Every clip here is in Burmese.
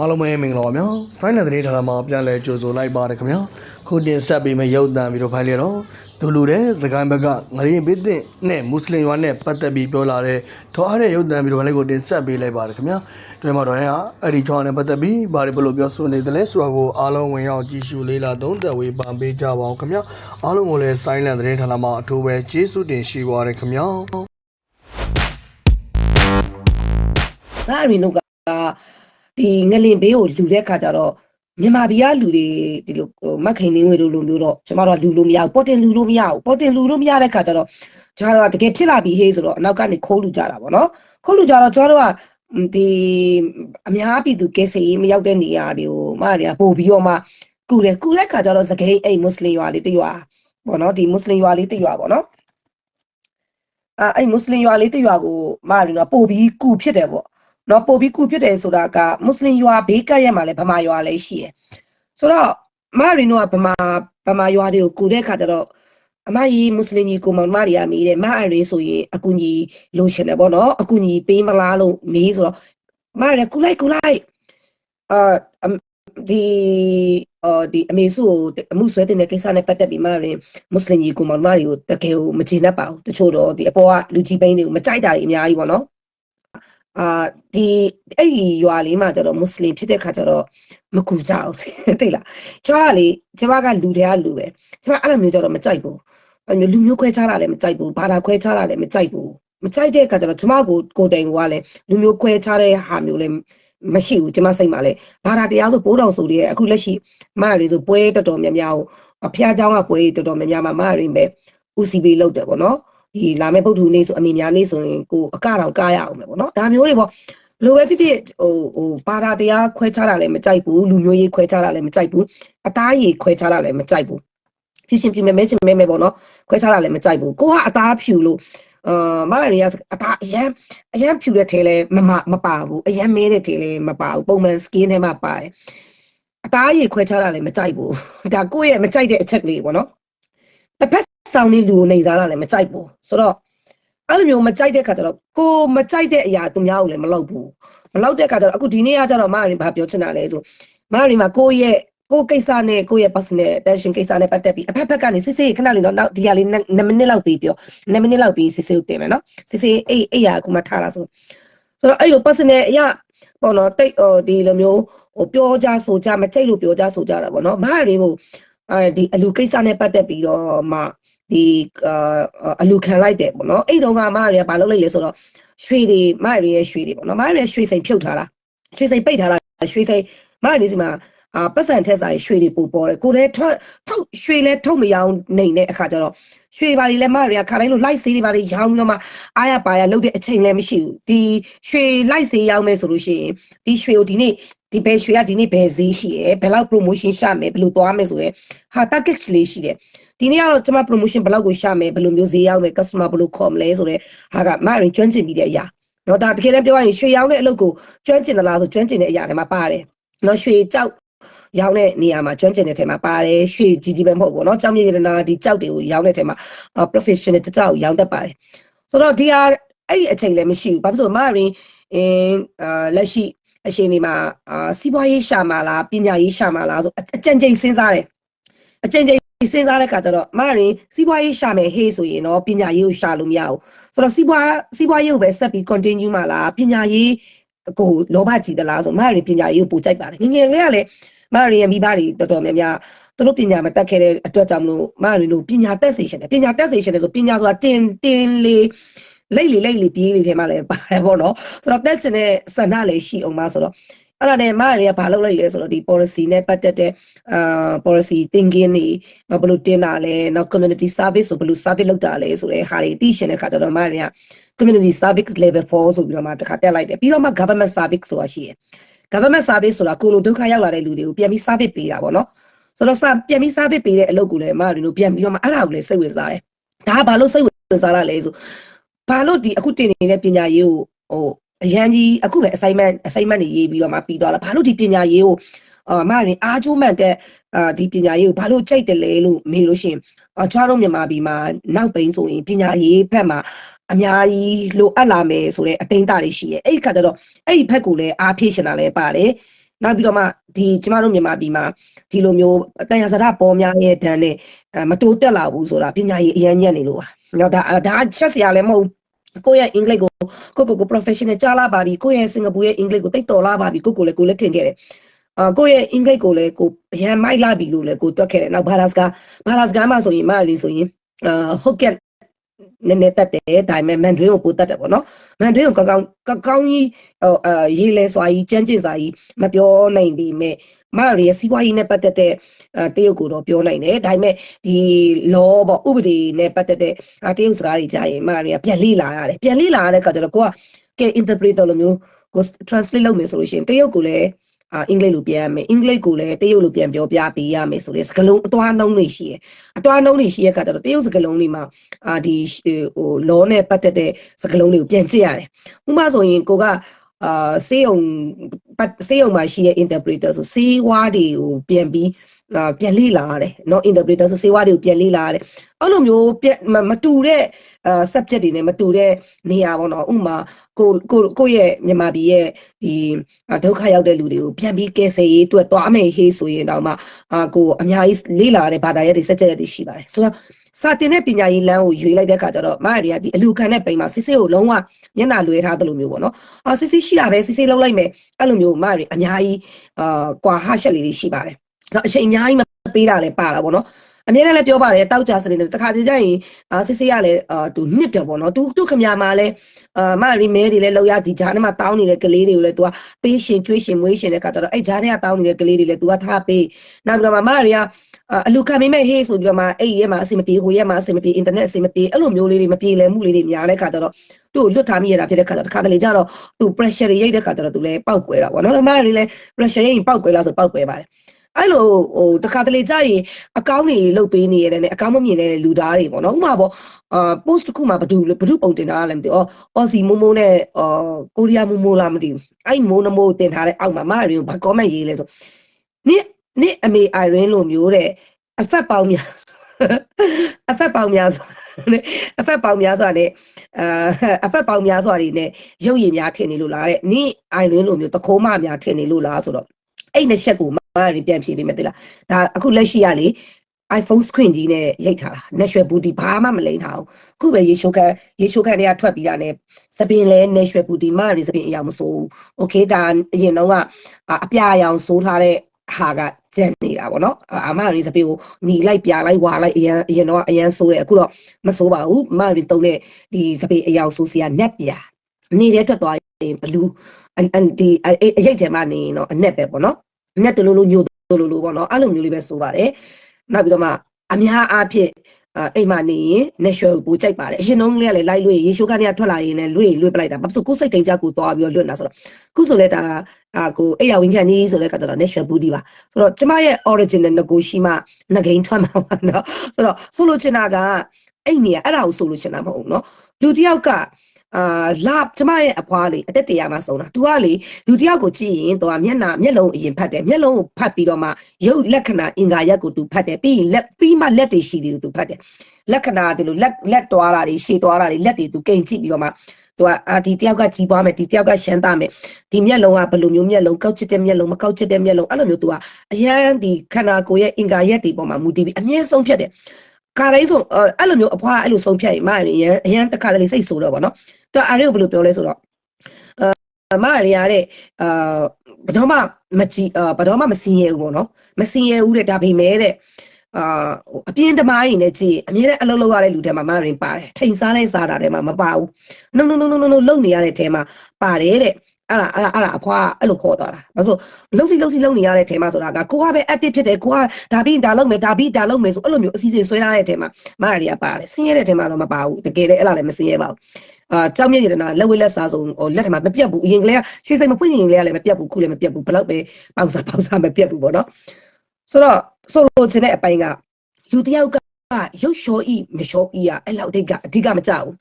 အားလုံးပဲမင်္ဂလာပါဗျာဖိုင်နယ်သတင်းဌာနမှာပြန်လည်ကြိုဆိုလိုက်ပါတယ်ခင်ဗျာခုတင်ဆက်ပေးမယ့်ရုပ်သံဗီဒီယိုဖိုင်လေးတော့ဒူလူတဲ့စကိုင်းဘက်ကငရင်ပိသင့်နဲ့မွတ်စလင်ရွာနဲ့ပတ်သက်ပြီးပြောလာတဲ့ထောအားတဲ့ရုပ်သံဗီဒီယိုဖိုင်လေးကိုတင်ဆက်ပေးလိုက်ပါတယ်ခင်ဗျာဒီမှာတော့ဟာအဲ့ဒီချောင်းနဲ့ပတ်သက်ပြီးဘာတွေဘယ်လိုပြောဆိုနေတယ်လဲဆိုတာကိုအားလုံးဝင်ရောက်ကြည့်ရှုလေးလာသုံးသပ်ဝေဖန်ပေးကြပါအောင်ခင်ဗျာအားလုံးကိုလည်း silent သတင်းဌာနမှာအထူးပဲကျေးဇူးတင်ရှိပါရခင်ဗျာငါအရင်တို့က ဒီငလင်ဘေးကိုလူတဲ့ခါကျတော့မြန်မာပြည်ကလူတွေဒီလိုဟိုမက်ခိန်နေငွေလိုလိုမျိုးတော့ကျမတို့ကလူလို့မရဘူးပေါ်တင်လူလို့မရဘူးပေါ်တင်လူလို့မရတဲ့ခါကျတော့ကျမတို့ကတကယ်ဖြစ်လာပြီဟေးဆိုတော့အနောက်ကနေခိုးလူကြတာပေါ့နော်ခိုးလူကြတော့ကျမတို့ကဒီအများပြည်သူကဲစီမရောက်တဲ့နေရာတွေကိုမတွေကပို့ပြီးတော့မှကူတယ်ကူတဲ့ခါကျတော့စကိန်းအိမ်မွတ်စလင်ရွာလေးတရွာပေါ့နော်ဒီမွတ်စလင်ရွာလေးတရွာပေါ့နော်အဲအဲ့မွတ်စလင်ရွာလေးတရွာကိုမတွေကပို့ပြီးကူဖြစ်တယ်ပေါ့ နော်ပို့ပြီးကုဖြစ်တယ်ဆိုတာကမွတ်စလင်ရွာဘေးကပ်ရက်မှာလည်းဗမာရွာလည်းရှိရယ်ဆိုတော့မရီနိုကဗမာဗမာရွာတွေကိုကုတဲ့ခါကျတော့အမကြီးမွတ်စလင်ကြီးကိုမောင်မတွေကမေးတယ်မအရေးဆိုရင်အကူကြီးလိုချင်တယ်ပေါ့နော်အကူကြီးပေးမလားလို့မေးဆိုတော့မရကူလိုက်ကူလိုက်အာအမ်ဒီအော်ဒီအမေစုကိုအမှုဆွဲတင်တဲ့ကိစ္စနဲ့ပတ်သက်ပြီးမရင်မွတ်စလင်ကြီးကိုမောင်မတွေကိုတကယ်ကိုမကျေနပ်ပါဘူးတချို့တော့ဒီအပေါ်ကလူကြီးပိန်းတွေကိုမကြိုက်တာတွေအများကြီးပေါ့နော် အာဒီအဲ့ဒီရွာလေးမှာကျတော့မွတ်စလင်ဖြစ်တဲ့ခါကျတော့မကူကြအောင်သိလားကျွားကလေကျမကလူတွေကလူပဲကျမအဲ့လိုမျိုးကျတော့မကြိုက်ဘူးအဲ့လိုလူမျိုးခွဲခြားတာလည်းမကြိုက်ဘူးဘာသာခွဲခြားတာလည်းမကြိုက်ဘူးမကြိုက်တဲ့ခါကျတော့ကျမကိုကိုယ်တိုင်ကလည်းလူမျိုးခွဲခြားတဲ့ဟာမျိုးလည်းမရှိဘူးကျမစိတ်မှာလည်းဘာသာတရားဆိုပိုးတော်ဆိုလေးအခုလက်ရှိမရလေးဆိုပွဲတော်တော်များများကိုအဖျားเจ้าကပွဲတော်တော်များများမှာမရရင်ပဲ UCB လောက်တယ်ပေါ့နော် ဒီလာမယ့်ပုတ်ထူနေ့ဆိုအမေများနေ့ဆိုရင်ကိုအကတော့ကားရအောင်ပဲပေါ့နော်ဒါမျိုးတွေပေါ့ဘလိုပဲဖြစ်ဖြစ်ဟိုဟိုဘာသာတရားခွဲခြားတာလည်းမကြိုက်ဘူးလူမျိုးရေးခွဲခြားတာလည်းမကြိုက်ဘူးအသားရည်ခွဲခြားတာလည်းမကြိုက်ဘူးဖြစ်ရှင်ပြမဲမဲချင်မဲမဲပေါ့နော်ခွဲခြားတာလည်းမကြိုက်ဘူးကိုကအသားဖြူလို့အာမရရအသားအရန်အရန်ဖြူတဲ့ထဲလဲမမမပါဘူးအရန်မဲတဲ့ထဲလဲမပါဘူးပုံမှန် skin ထဲမှာပါတယ်အသားရည်ခွဲခြားတာလည်းမကြိုက်ဘူးဒါကိုယ့်ရဲ့မကြိုက်တဲ့အချက်ကလေးပေါ့နော်တစ်ဖက် ဆောင်နေလူကိုနေစားတာလည်းမကြိုက်ဘူးဆိုတော့အဲ့လိုမျိုးမကြိုက်တဲ့ခါကျတော့ကိုမကြိုက်တဲ့အရာသူများကိုလည်းမလုပ်ဘူးမလုပ်တဲ့ခါကျတော့အခုဒီနေ့ကကျတော့မရင်ဘာပြောချင်တာလဲဆိုမရင်မှာကိုယ့်ရဲ့ကိုယ်ကိစ္စနဲ့ကိုယ့်ရဲ့ personal attention ကိစ္စနဲ့ပတ်သက်ပြီးအဖက်ဖက်ကနေစစ်စစ်ခဏလေးတော့နောက်ဒီဟာလေး2မိနစ်လောက်ပြီးပြော2မိနစ်လောက်ပြီးစစ်စစ်ကိုတင်မယ်နော်စစ်စစ်အဲ့အဲ့ရာကူမထားတာဆိုဆိုတော့အဲ့လို personal အရာပေါ့နော်တိတ်ဟိုဒီလိုမျိုးဟိုပြောကြဆိုကြမကြိတ်လို့ပြောကြဆိုကြတာပေါ့နော်မရင်ကိုအဲဒီအလူကိစ္စနဲ့ပတ်သက်ပြီးတော့မှ ဒီအာအလူခံလိုက်တယ်ပေါ့နော်အဲ့တုန်းကမရရဘာလုပ်လိုက်လဲဆိုတော့ရွှေတွေမရရဲ့ရွှေတွေပေါ့နော်မရရဲ့ရွှေစိန်ဖြုတ်ထားတာရွှေစိန်ပိတ်ထားတာရွှေစိန်မရနေစီမှာအာပတ်စံထက်ဆိုင်ရွှေတွေပို့ပေါ်တယ်ကိုလည်းထွက်ထုတ်ရွှေလည်းထုတ်မရောင်းနိုင်တဲ့အခါကျတော့ရွှေပါတွေလည်းမရရခါတိုင်းလို့လိုက်စေးတွေပါတွေရောင်းပြီးတော့မှအားရပါရလုပ်တဲ့အချိန်လည်းမရှိဘူးဒီရွှေလိုက်စေးရောင်းမယ်ဆိုလို့ရှိရင်ဒီရွှေကိုဒီနေ့ဒီဘယ်ရွှေကဒီနေ့ဘယ်ဈေးရှိရယ်ဘယ်လောက် promotion ရှာမယ်ဘယ်လိုသွားမယ်ဆိုရယ်ဟာ target လေးရှိတယ် ဒီနေ့ကတော့ကျွန်မ promotion ဘယ်လောက်ကိုရှာမယ်ဘယ်လိုမျိုးဈေးရောက်မယ် customer ဘယ်လိုခေါ်မလဲဆိုတော့ဟာကမရင်ကျွမ်းကျင်ပြီးတဲ့အရာเนาะဒါတကယ်လည်းပြောရရင်ရွှေရောင်းတဲ့အလုပ်ကိုကျွမ်းကျင်သလားဆိုကျွမ်းကျင်တဲ့အရာတွေမှာပါတယ်เนาะရွှေကြောက်ရောင်းတဲ့နေရာမှာကျွမ်းကျင်တဲ့ထဲမှာပါတယ်ရွှေကြီးကြီးပဲမဟုတ်ဘူးเนาะကြောင်မြေရတနာဒီကြောက်တွေကိုရောင်းတဲ့ထဲမှာ professional တကြောက်ရောင်းတတ်ပါတယ်ဆိုတော့ဒီဟာအဲ့ဒီအချိန်လည်းမရှိဘူးဘာဖြစ်လို့မရင်အင်းအာလက်ရှိအရှင်ဒီမှာအာစီးပွားရေးရှာမှာလားပညာရေးရှာမှာလားဆိုအကြံကြိမ်စဉ်းစားတယ်အကြံကြိမ် စဉ်းစားတဲ့အခါကျတော့မရင်စီးပွားရေးရှာမယ်ဟေးဆိုရင်တော့ပညာရေးကိုရှာလို့မရဘူးဆိုတော့စီးပွားစီးပွားရေးကိုပဲဆက်ပြီး continue မှာလားပညာရေးကိုလောဘကြီးသလားဆိုမရင်ပညာရေးကိုပိုကြိုက်ပါတယ်ငယ်ငယ်လေးကလည်းမရင်ရဲ့မိဘတွေတော်တော်များများသူတို့ပညာမတတ်ခဲ့တဲ့အတွက်ကြောင့်မလို့မရင်တို့ပညာတက်စေချင်တယ်ပညာတက်စေချင်တယ်ဆိုပညာဆိုတာတင်တင်လေးလိတ်လေလိတ်လေပြေးလေထဲမှာလည်းပါတယ်ပေါ့နော်ဆိုတော့တက်ချင်တဲ့ဆန္ဒလည်းရှိအောင်ပါဆိုတော့ အဲ့ဒါနဲ့မရရဘာလုပ်လိုက်လဲဆိုတော့ဒီ policy နဲ့ပတ်သက်တဲ့အာ policy thinking တွေနောက်ဘယ်လိုတင်တာလဲနောက် community service ဆိုဘယ်လို service လုပ်တာလဲဆိုတဲ့ဟာတွေသိရှင်တဲ့ခါကျတော့မရရ community service level 4ဆိုပြီးတော့မှတစ်ခါတက်လိုက်တယ်ပြီးတော့မှ government service ဆိုတာရှိတယ် government service ဆိုတာကိုလိုဒုက္ခရောက်လာတဲ့လူတွေကိုပြန်ပြီး service ပေးတာပေါ့နော်ဆိုတော့စပြန်ပြီး service ပေးတဲ့အလုပ်ကိုလည်းမရတို့ပြန်ပြီးတော့မှအဲ့ဒါကိုလည်းစိတ်ဝင်စားတယ်ဒါကဘာလို့စိတ်ဝင်စားရလဲဆိုဘာလို့ဒီအခုတင်နေတဲ့ပညာရေးကိုဟို အရန်ကြီးအခုပဲ assignment assignment တွေရေးပြီးတော့မှပြီးသွားလားဘာလို့ဒီပညာရေးကိုအာမရင်အားကျိုးမှန်တဲ့အာဒီပညာရေးကိုဘာလို့ကြိုက်တယ်လဲလို့မေးလို့ရှိရင်အချွားတို့မြန်မာပြည်မှာနောက်ပိန်းဆိုရင်ပညာရေးဘက်မှာအများကြီးလိုအပ်လာမယ်ဆိုတဲ့အသိဉာဏ်တွေရှိရဲ့အဲ့ဒီခါကျတော့အဲ့ဒီဘက်ကိုလည်းအားဖြည့်ရှင်တာလည်းပါတယ်နောက်ပြီးတော့မှဒီကျမတို့မြန်မာပြည်မှာဒီလိုမျိုးတန်ရာစရပေါ်များရဲ့ဒဏ်နဲ့အဲမတိုးတက်လာဘူးဆိုတာပညာရေးအရန်ညံ့နေလို့ပါ။နော်ဒါဒါချက်စရာလည်းမဟုတ်ဘူး ကိုယ့်ရဲ့အင်္ဂလိပ်ကိုကိုကိုကို professional ကြားလာပါပြီကိုယ့်ရဲ့စင်ကာပူရဲ့အင်္ဂလိပ်ကိုတိတ်တော်လာပါပြီကိုကိုလည်းကိုလည်းထင်ခဲ့တယ်။အာကိုယ့်ရဲ့အင်္ဂလိပ်ကိုလည်းကိုအရန်မိုက်လာပြီလို့လည်းကိုတွက်ခဲ့တယ်။နောက်ဘာသာစကားဘာသာစကားမှဆိုရင်မလေးဆိုရင်အာဟုတ်ကဲ့နည်းနည်းတက်တယ်ဒါပေမဲ့မန်ဒရင်းကိုပိုတက်တယ်ပေါ့နော်မန်ဒရင်းကိုကောင်းကောင်းကောင်းကြီးဟိုအာရေးလဲစွာကြီးကြမ်းကြင်စွာကြီးမပြောနိုင်ပေမဲ့ မရရဲ့စီးပွားရေးနဲ့ပတ်သက်တဲ့အဲတရုတ်ကိုတော့ပြောနိုင်တယ်ဒါပေမဲ့ဒီ law ပေါ့ဥပဒေနဲ့ပတ်သက်တဲ့အာတရုတ်စကားတွေကြားရင်မရရဲ့ပြန်လေ့လာရတယ်ပြန်လေ့လာရတဲ့အခါကျတော့ကိုကကဲ interpreter လိုမျိုးကို translate လုပ်မယ်ဆိုလို့ရှိရင်တရုတ်ကိုလည်းအာအင်္ဂလိပ်လိုပြန်ရမယ်အင်္ဂလိပ်ကိုလည်းတရုတ်လိုပြန်ပြောပြပေးရမယ်ဆိုတဲ့စကားလုံးအတွားနှုံးတွေရှိတယ်အတွားနှုံးတွေရှိတဲ့အခါကျတော့တရုတ်စကားလုံးတွေမှာအာဒီဟို law နဲ့ပတ်သက်တဲ့စကားလုံးတွေကိုပြန်ကြည့်ရတယ်ဥပမာဆိုရင်ကိုက အာစေးုံပတ်စေးုံမှာရှိတဲ့ interpreter ဆိုစေးဝါးတွေကိုပြန်ပြီးအာပြန်လေ့လာရတယ်เนาะ interpreter ဆိုစေးဝါးတွေကိုပြန်လေ့လာရတယ်အဲ့လိုမျိုးပြန်မမတူတဲ့အာ subject တွေနဲ့မတူတဲ့နေရာပေါ့နော်ဥပမာကိုကိုကိုယ့်ရဲ့မြန်မာပြည်ရဲ့ဒီအာဒုက္ခရောက်တဲ့လူတွေကိုပြန်ပြီးကယ်ဆယ်ရေးအတွက်သွားမယ်ဟေးဆိုရင်တော့မှအာကိုအများကြီးလေ့လာတဲ့ဘာသာရပ်တွေစက်ချက်ရပ်တွေရှိပါတယ်ဆိုတော့ စာတင်တဲ့ပညာရေးလမ်းကိုရွေလိုက်တဲ့အခါကျတော့မရတွေကဒီအလူခံတဲ့ပိန်မှာစစ်စစ်ကိုလုံးဝမျက်နှာလွှဲထားသလိုမျိုးပေါ့နော်အာစစ်စစ်ရှိတာပဲစစ်စစ်လုံးလိုက်မယ်အဲ့လိုမျိုးမရတွေအများကြီးအာကွာဟရှက်လေးတွေရှိပါတယ်ဒါအချိန်အများကြီးမပေးတာလည်းပါတာပေါ့နော်အမြဲတမ်းလည်းပြောပါတယ်တောက်ကြစနေတယ်တခါတည်းကျရင်အာစစ်စစ်ရလည်းအာသူညစ်တယ်ပေါ့နော်သူသူခမရမှာလည်းအာမရီမဲတွေလည်းလောက်ရဒီဂျာနဲ့မှတောင်းနေတဲ့ကလေးတွေကိုလည်း तू ကပေးရှင်ကျွေးရှင်မွေးရှင်တဲ့ခါကျတော့အဲ့ဂျာနဲ့ကတောင်းနေတဲ့ကလေးတွေလည်း तू ကထားပေးနောက်ပြီးတော့မရီက အလူခံမိမဲ့ဟေးဆိုပြီးတော့မှအဲ့ရဲမှာအဆင်မပြေဟိုရဲမှာအဆင်မပြေအင်တာနက်အဆင်မပြေအဲ့လိုမျိုးလေးတွေမပြေလည်မှုလေးတွေများတဲ့ခါကျတော့သူ့ကိုလွတ်ထားမိရတာဖြစ်တဲ့ခါကျတော့တခါတလေကျတော့သူ pressure တွေရိတ်တဲ့ခါကျတော့သူလည်းပောက်ကွဲတာပေါ့နော်မရီလည်း pressure ရိတ်ရင်ပောက်ကွဲလားဆိုပောက်ကွဲပါတယ်အဲ့လိုဟိုတခါတလေကြာရင်အကောင့်တွေလုတ်ပေးနေရတယ်နဲ့အကောင့်မမြင်တဲ့လူသားတွေပေါ့နော်ဥပမာပေါ့အာ post တစ်ခုမှာဘဒူဘဒူပုံတင်ထားတယ်မသိဘူးအော်စီမိုမိုနဲ့အာကိုရီးယားမိုမိုလားမသိဘူးအဲ့မိုနမိုတင်ထားတဲ့အောက်မှာမရီကိုဘာ comment ရေးလဲဆိုနစ် နစ်အမေအိုင်ရင်းလိုမျိုးတဲ့အဖက်ပေါင်းများအဖက်ပေါင်းများဆိုအဖက်ပေါင်းများစွာနဲ့အာအဖက်ပေါင်းများစွာတွေနဲ့ရုပ်ရည်များထင်နေလို့လားတဲ့နင့်အိုင်ရင်းလိုမျိုးတခိုးမများထင်နေလို့လားဆိုတော့အဲ့နှစ်ချက်ကိုမရီပြန်ဖြေပေးမယ်တိလားဒါအခုလက်ရှိရလေ iPhone screen ကြီးနဲ့ရိုက်ထားတာ natural booty ဘာမှမလိမ့်ထားဘူးခုပဲရေရှိုးခန့်ရေရှိုးခန့်တွေကထွက်ပြီးတာနဲ့သပင်လဲ natural booty မရီသပင်အယောင်မစိုးဘူး okay ဒါအရင်တော့ကအပြာရောင်စိုးထားတဲ့ဟာက ကျန်နေတာပေါ့နော်အမရီသပင်ကိုหนีလိုက်ပြလိုက်ဝါလိုက်အရင်အရင်တော့အရင်စိုးတယ်အခုတော့မစိုးပါဘူးမရီတုံးတဲ့ဒီသပင်အယောင်စိုးစီကနက်ပြနေတဲ့ထွက်သွားရင်ဘလူးဒီအရိတ်ထဲမှာနေရင်တော့အနက်ပဲပေါ့နော်အနက်တလို့လို့ညို့တလို့လို့ပေါ့နော်အဲ့လိုမျိုးလေးပဲစိုးပါတယ်နောက်ပြီးတော့မှအများအားဖြင့် အိမ်မှာနေရင် natural ကိုကြိုက်ပါတယ်အရင်တုန်းကလည်းလိုက်လွေရေရှိုးကနေထွက်လာရင်လည်းလွေလွေပလိုက်တာဘာလို့ကိုယ်စိတ်တိမ်ကြကိုသွားပြီးတော့လွတ်လာဆိုတော့ခုဆိုလဲဒါအာကိုအိယာဝင်ခံကြီးဆိုလဲကတော့ natural booty ပါဆိုတော့ကျမရဲ့ original ငကိုရှိမှငကိန်းထွက်မှာပါเนาะဆိုတော့ဆိုလိုချင်တာကအဲ့နေရအဲ့ဒါကိုဆိုလိုချင်တာမဟုတ်ဘူးเนาะလူတစ်ယောက်က အာလာကျမရဲ့အဖွားလေးအသက်တရာမှဆုံးတာသူကလေလူတယောက်ကိုကြည့်ရင်သူကမျက်နှာမျက်လုံးအရင်ဖတ်တယ်မျက်လုံးကိုဖတ်ပြီးတော့မှရုပ်လက္ခဏာအင်္ဂါရက်ကိုသူဖတ်တယ်ပြီးရင်လက်ပြီးမှလက်တွေရှိတယ်သူဖတ်တယ်လက္ခဏာဒီလိုလက်လက်တွားတာတွေရှည်တွားတာတွေလက်တွေသူကိန်ကြည့်ပြီးတော့မှသူကအာဒီတယောက်ကကြီးပွားမယ်ဒီတယောက်ကရှမ်းသားမယ်ဒီမျက်လုံးကဘယ်လိုမျိုးမျက်လုံးကောက်ချစ်တဲ့မျက်လုံးမကောက်ချစ်တဲ့မျက်လုံးအဲ့လိုမျိုးသူကအရန်ဒီခန္ဓာကိုယ်ရဲ့အင်္ဂါရက်တွေပေါ်မှာမူတည်ပြီးအမြဲဆုံးဖြတ်တယ် ကာတိုင်းဆိုအဲ့လိုမျိုးအဖွားအဲ့လိုဆုံးဖြတ်ရင်မရရင်အရန်တခါတလေစိတ်ဆိုးတော့ဗောနော်သူအားရကိုဘယ်လိုပြောလဲဆိုတော့အမရရတဲ့အာဘယ်တော့မှမကြည့်ဘယ်တော့မှမစင်ရဘူးပေါ့နော်မစင်ရဘူးတဲ့ဒါပေမဲ့တဲ့အာအပြင်းတမားရင်လည်းကြည့်အမြဲတမ်းအလုပ်လုပ်ရတဲ့လူတွေမှာမရင်ပါတယ်ထိန်စားတဲ့စားတာတွေမှာမပါဘူး no no no no no လုံနေရတဲ့ထဲမှာပါတယ်တဲ့ အဲ့ဒါအဲ့ဒါအဲ့ဒါအဖွားအဲ့လိုခေါ်သွားတာဘာလို့လှုပ်စီလှုပ်စီလှုပ်နေရတဲ့ထဲမှာဆိုတာကကိုကပဲ active ဖြစ်တယ်ကိုကဒါပြီးဒါလုပ်မယ်ဒါပြီးဒါလုပ်မယ်ဆိုအဲ့လိုမျိုးအစီအစဉ်ဆွဲထားတဲ့ထဲမှာမရရပါတယ်ဆင်းရဲတဲ့ထဲမှာတော့မပါဘူးတကယ်လည်းအဲ့လားလည်းမဆင်းရဲပါဘူးအာကြောက်မြင့်ရတနာလက်ဝဲလက်စားဆုံးဟိုလက်ထမှာမပြတ်ဘူးအရင်ကလေးကရွှေစိမ်မပွင့်ရင်ကလေးကလည်းမပြတ်ဘူးခုလည်းမပြတ်ဘူးဘလောက်ပဲပေါက်စားပေါက်စားမပြတ်ဘူးပေါ့နော်ဆိုတော့ဆိုလိုချင်တဲ့အပိုင်းကလူတယောက်ကရုပ်လျှောဤမလျှောဤอ่ะအဲ့လောက်တိတ်ကအဓိကမကြဘူး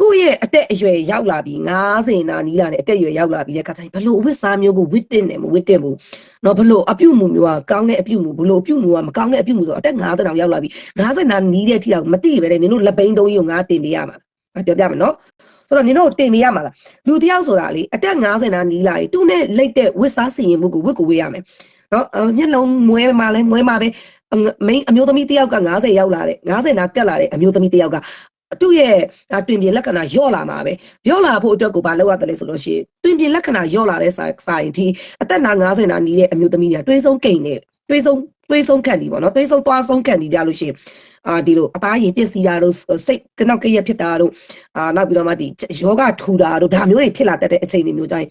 ကိုယ့်ရဲ့အသက်အရွယ်ရောက်လာပြီ90နာနီးလာနဲ့အသက်အရွယ်ရောက်လာပြီတဲ့ခါကျရင်ဘလို့အဝတ်စားမျိုးကိုဝတ်တင်တယ်မဝတ်တင်ဘူးเนาะဘလို့အပြုတ်မှုမျိုးကကောင်းတဲ့အပြုတ်မှုဘလို့အပြုတ်မှုကမကောင်းတဲ့အပြုတ်မှုဆိုအသက်90တောင်ရောက်လာပြီ90နာနီးတဲ့အထိတော့မသိပဲတဲ့နင်တို့လက်ပိန်တုံးကြီးကိုငါတင်ပေးရမှာ ငါပြောပြမယ်နော်ဆိုတော့နင်တို့တင်မိရမှာလားလူတစ်ယောက်ဆိုတာလေအသက်50နာနီးလာရင်သူ့နဲ့လိတ်တဲ့ဝစ်စားစီရင်မှုကိုဝစ်ကိုဝေးရမယ်နော်အော်မျက်လုံးမွဲမှာလဲမွဲမှာပဲအငမိန်းအမျိုးသမီးတစ်ယောက်က90ရောက်လာတဲ့90နာတက်လာတဲ့အမျိုးသမီးတစ်ယောက်က သူ့ရဲ့ဒါတွင်ပြင်လက္ခဏာညော့လာမှာပဲညော့လာဖို့အတွက်ကိုဘာလုပ်ရတယ်လဲဆိုလို့ရှိရင်တွင်ပြင်လက္ခဏာညော့လာတဲ့စာစာရင်ဒီအသက်နာ90နာနီးတဲ့အမျိုးသမီးတွေကတွေးဆုံးကိန်နေတွေးဆုံးတွေးဆုံးခံဒီပေါ့နော်တွေးဆုံးသွားဆုံးခံဒီကြလို့ရှိရင်အာဒီလိုအသားရင်ပျက်စီးတာတို့စိတ်ကနောက်ကြရက်ဖြစ်တာတို့အာနောက်ပြီးတော့မှဒီယောဂထူတာတို့ဒါမျိုးတွေဖြစ်လာတတ်တဲ့အချိန်တွေမျိုးတိုင်း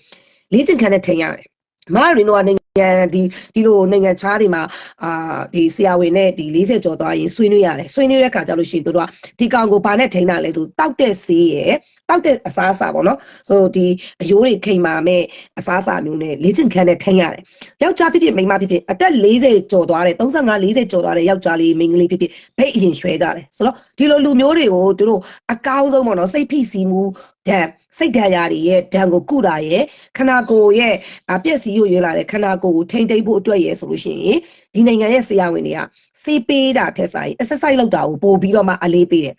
လေ့ကျင့်ခန်းနဲ့ထင်ရတယ်။ မာရီနိုကနိုင်ငံဒီဒီလိုနိုင်ငံခြားတွေမှာအာဒီဆရာဝန်နဲ့ဒီ40ကျော်သွားရင်ဆွေးနွေးရတယ်ဆွေးနွေးတဲ့ခါကျလို့ရှိရင်တို့ကဒီကောင်ကိုဘာနဲ့ထိန်းတာလဲဆိုတောက်တဲ့ဆေးရယ် တောက်တဲ့အစားအစာပေါ့နော်ဆိုဒီအယိုးတွေခိမ်မာမဲ့အစားအစာမျိုးနဲ့လေ့ကျင့်ခန်းနဲ့ထိန်းရတယ်ယောက်ျားဖြစ်ဖြစ်မိန်းမဖြစ်ဖြစ်အသက်40ကျော်သွားတယ်35 40ကျော်သွားတဲ့ယောက်ျားလေးမိန်းကလေးဖြစ်ဖြစ်ဘိတ်အရင်ရွှဲကြတယ်ဆိုတော့ဒီလိုလူမျိုးတွေကိုတို့တို့အကောင်းဆုံးပေါ့နော်စိတ်ဖိစီးမှုဓာတ်စိတ်ဓာတ်ရာတွေရဲ့ဓာတ်ကိုကုတာရဲ့ခန္ဓာကိုယ်ရဲ့အပြည့်စည်ရွရွေးလာတဲ့ခန္ဓာကိုယ်ကိုထိမ့်သိမ့်ဖို့အတွက်ရဲ့ဆိုလို့ရှိရင်ဒီနိုင်ငံရဲ့ဆရာဝန်တွေကစေးပေးတာထက်ဆိုင် exercise လုပ်တာကိုပို့ပြီးတော့မှအလေးပေးတယ်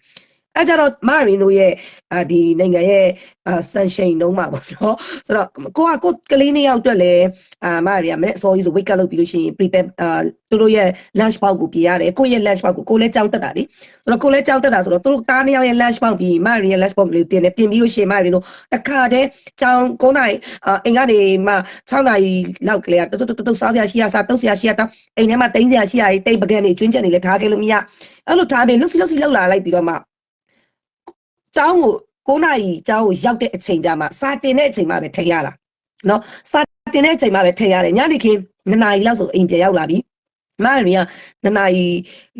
အဲကြတော့မာရီနိုရဲ့အာဒီနိုင်ငံရဲ့အာဆန်ရှိန်တုံးမှာပေါ့နော်ဆိုတော့ကိုကကိုကလေးနှစ်ယောက်အတွက်လည်းအာမာရီကမနေ့အစောကြီးဆို wake up လုပ်ပြီးလို့ရှိရင် prepare အာသူတို့ရဲ့ lunch box ကိုပြရတယ်ကိုယ့်ရဲ့ lunch box ကိုကိုလည်းကြောင်းတက်တာလေဆိုတော့ကိုလည်းကြောင်းတက်တာဆိုတော့သူတို့တားနှစ်ယောက်ရဲ့ lunch box ပြီးမာရီရဲ့ lunch box လေးတင်တယ်ပြင်ပြီးလို့ရှိရင်မာရီတို့တခါတည်းကြောင်း9နိုင်အာအိမ်ကနေမှ6နိုင်လောက်ကလေးကတုတ်တုတ်တုတ်စားစရာရှိရစားတုတ်စရာရှိရတောင်းအိမ်ထဲမှာတင်းစရာရှိရတိတ်ပကံတွေကျွင်းချက်တွေလည်းထားခဲ့လို့မရအဲ့လိုထားပြီးလှုပ်စီလှုပ်စီလှုပ်လာလိုက်ပြီးတော့မှ ကျောင်းကို9နာရီကျောင်းကိုရောက်တဲ့အချိန်ကြမှာစာတင်တဲ့အချိန်မှာပဲထိရတာနော်စာတင်တဲ့အချိန်မှာပဲထိရတယ်ညနေခင်း2နာရီလောက်ဆိုအိမ်ပြန်ရောက်လာပြီမရီက2နာရီ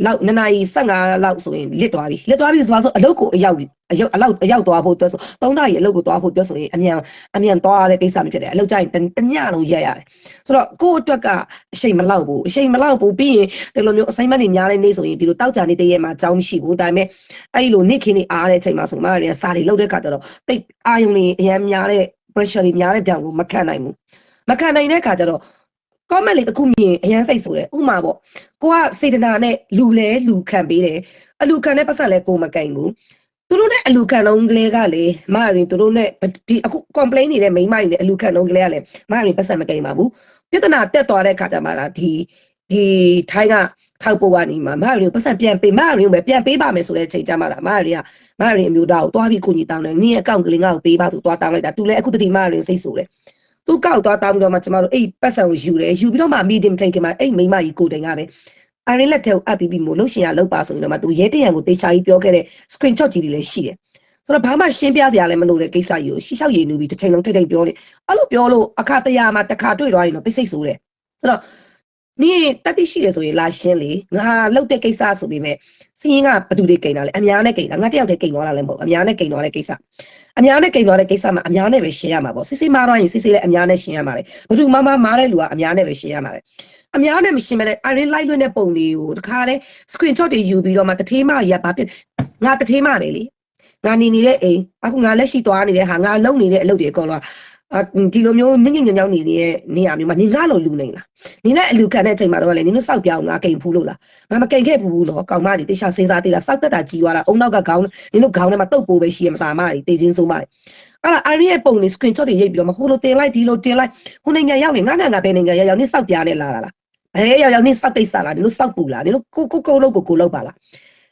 လောက်2နာရီ15လောက်ဆိုရင်လစ်သွားပြီလစ်သွားပြီဆိုတော့အလုပ်ကိုအရောက်ပြီ အရောက်အလောက်အရောက်သွားဖို့အတွက်ဆို3နာရီအလုပ်ကိုသွားဖို့အတွက်ဆိုရင်အမြန်အမြန်သွားရတဲ့ကိစ္စမျိုးဖြစ်တယ်အလုပ်ကြရင်တညလုံးရက်ရတယ်ဆိုတော့ကိုယ့်အတွက်ကအချိန်မလောက်ဘူးအချိန်မလောက်ဘူးပြီးရင်ဒီလိုမျိုး assignment တွေများတဲ့နေ့ဆိုရင်ဒီလိုတောက်ကြနေတည့်ရက်မှာအကြောင်းမရှိဘူးဒါပေမဲ့အဲ့လိုနေ့ခင်းနေအားတဲ့အချိန်မှာဆိုမှရစာတွေလောက်တဲ့ခါကျတော့တိတ်အာယုံတွေအများများတဲ့ pressure တွေများတဲ့ဓာတ်ကိုမခံနိုင်ဘူးမခံနိုင်တဲ့ခါကျတော့ comment လေးတစ်ခုမြင်အရန်စိတ်ဆိုတယ်ဥမာပေါ့ကိုကစေတနာနဲ့လူလဲလူခံပေးတယ်အလူခံတဲ့ပတ်ဆက်လဲကိုမကင်ဘူး သူတို့နဲ့အလူခံလုံးကလေးကလေမရင်သူတို့နဲ့ဒီအခု complain နေတဲ့မိန်းမတွေနဲ့အလူခံလုံးကလေးကလေမရင်ပတ်ဆက်မကင်ပါဘူးပြဿနာတက်သွားတဲ့ခါကျမှလာဒီဒီထိုင်းကထောက်ပို့ကနေမှမရီကိုပတ်စံပြန်ပေးမရီကိုပဲပြန်ပေးပါမယ်ဆိုတဲ့အချိန်ကျမှလာမရီကမရီအမျိုးသားကိုတွားပြီးကိုကြီးတောင်းတယ်နင်းရဲ့အကောင့်ကလေးငါ့ကိုပေးပါဆိုတွားတောင်းလိုက်တာသူလည်းအခုတတိမရီစိတ်ဆိုတယ်သူကောက်သွားတောင်းပြီးတော့မှကျမတို့အဲ့ပတ်စံကိုယူတယ်ယူပြီးတော့မှ meeting ထိုင်ခင်မှာအဲ့မိမကြီးကိုတိုင်ကပဲ အရင်လက်ထဲကိုအပ်ပြီးပြီးမို့လို့ရှင်ရလောက်ပါဆိုရင်တော့မှသူရဲတရံကိုတေချာကြီးပြောခဲ့တဲ့ screenshot ကြီးတွေလည်းရှိတယ်ဆိုတော့ဘာမှရှင်းပြစရာလည်းမလိုတဲ့ကိစ္စကြီးကိုရှီရှောက်ရည်နူပြီးတစ်ချိန်လုံးထိတ်ထိတ်ပြောနေအဲ့လိုပြောလို့အခါတရမှာတစ်ခါတွေ့သွားရင်တော့သိစိတ်ဆိုးတယ်ဆိုတော့နင်တတိရှိတယ်ဆိုရင်လာရှင်းလေငါလှုပ်တဲ့ကိစ္စဆိုပေမဲ့စရင်ကဘသူတွေကိန်တာလဲအများနဲ့ကိန်တာငါတယောက်တည်းကိန်သွားတာလည်းမဟုတ်အများနဲ့ကိန်သွားတဲ့ကိစ္စအများနဲ့ကိန်သွားတဲ့ကိစ္စမှာအများနဲ့ပဲရှင်းရမှာပေါ့စစ်စစ်မားတော့ရင်စစ်စစ်လည်းအများနဲ့ရှင်းရမှာလေဘသူမမမားတဲ့လူကအများနဲ့ပဲရှင်းရမှာလေ အများနဲ့မရှင်းမနဲ့အရင်လိုက်လွှင့်တဲ့ပုံတွေကိုတခါလဲ screenshot တွေယူပြီးတော့မှတထေးမကြီးကဘာဖြစ်ငါတထေးမပဲလေငါနေနေတဲ့အိမ်အခုငါလက်ရှိသွားနေတဲ့ဟာငါလုံနေတဲ့အလုပ်တွေအကုန်လုံးအာဒီလိုမျိုးညင်ညင်ညောင်းနေတဲ့နေရာမျိုးမှာနင်ငါလိုလူနေလားနင်နဲ့အလူခံတဲ့အချိန်မှာတော့လေနင်တို့စောက်ပြောင်းငါကိန်ဖူးလို့လားငါမကိန်ခဲ့ဘူးဘူးတော့ကောင်မကြီးတေချာစဉ်းစားသေးလားစောက်တက်တာကြီးသွားတာအုံနောက်ကခေါင်းနင်တို့ခေါင်းထဲမှာတုတ်ပိုးပဲရှိရမသားမကြီးတေချင်းဆုံးမကြီးအဲ့ဒါအရီရဲ့ပုံနေ screenshot တွေရိပ်ပြီးတော့မဟိုလိုတင်လိုက်ဒီလိုတင်လိုက်ဟိုနိုင်ငံရောက်နေငါငါငါပဲနိုင်ငံရောက်ရောက်နင်စောက်ပြားနဲ့လာတာလား အဲရောက်ရောက်နင်စောက်ကိစ္စလားနင်တို့စောက်ပူလားနင်တို့ကိုကိုကိုလို့ကိုကိုလောက်ပါလား